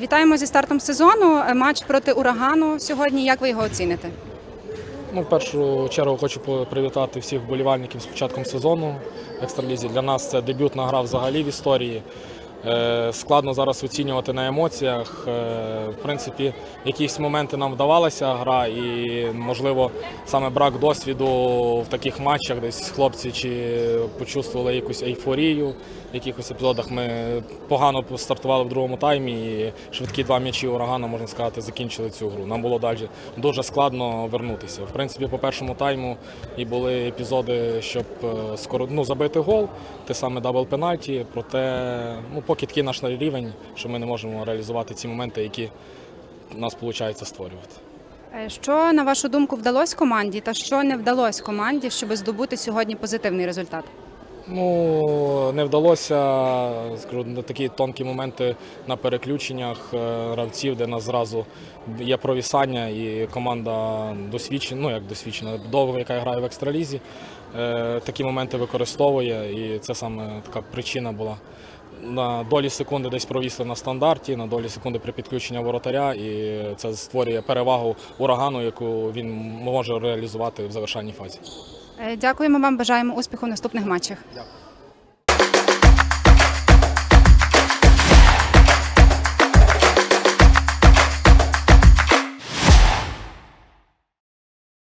Вітаємо зі стартом сезону. Е, Матч проти урагану сьогодні. Як ви його оціните? Ну, в першу чергу хочу привітати всіх вболівальників з початком сезону в екстралізі. Для нас це дебютна гра взагалі в історії. Е, Складно зараз оцінювати на емоціях. Е, В принципі, якісь моменти нам вдавалася гра, і можливо саме брак досвіду в таких матчах, десь хлопці чи почувствували якусь ейфорію. В якихось епізодах ми погано стартували в другому таймі. і Швидкі два м'ячі урагана, можна сказати, закінчили цю гру. Нам було далі дуже складно вернутися. В принципі, по першому тайму і були епізоди, щоб е, скоро ну, забити гол, те саме дабл пенальті. Проте ну, поки такий наш рівень, що ми не можемо реалізувати ці моменти, які у нас виходить створювати. Е, Що на вашу думку вдалося команді, та що не вдалося команді, щоб здобути сьогодні позитивний результат? Ну, не вдалося скажу, на такі тонкі моменти на переключеннях е, гравців, де нас зразу є провісання, і команда досвідчена, ну як досвідчена, довго, яка грає в екстралізі, е, такі моменти використовує, і це саме така причина була. На долі секунди десь провісли на стандарті, на долі секунди при підключенні воротаря, і це створює перевагу урагану, яку він може реалізувати в завершальній фазі. Е, Дякуємо вам, бажаємо успіху в наступних матчах. Дякую.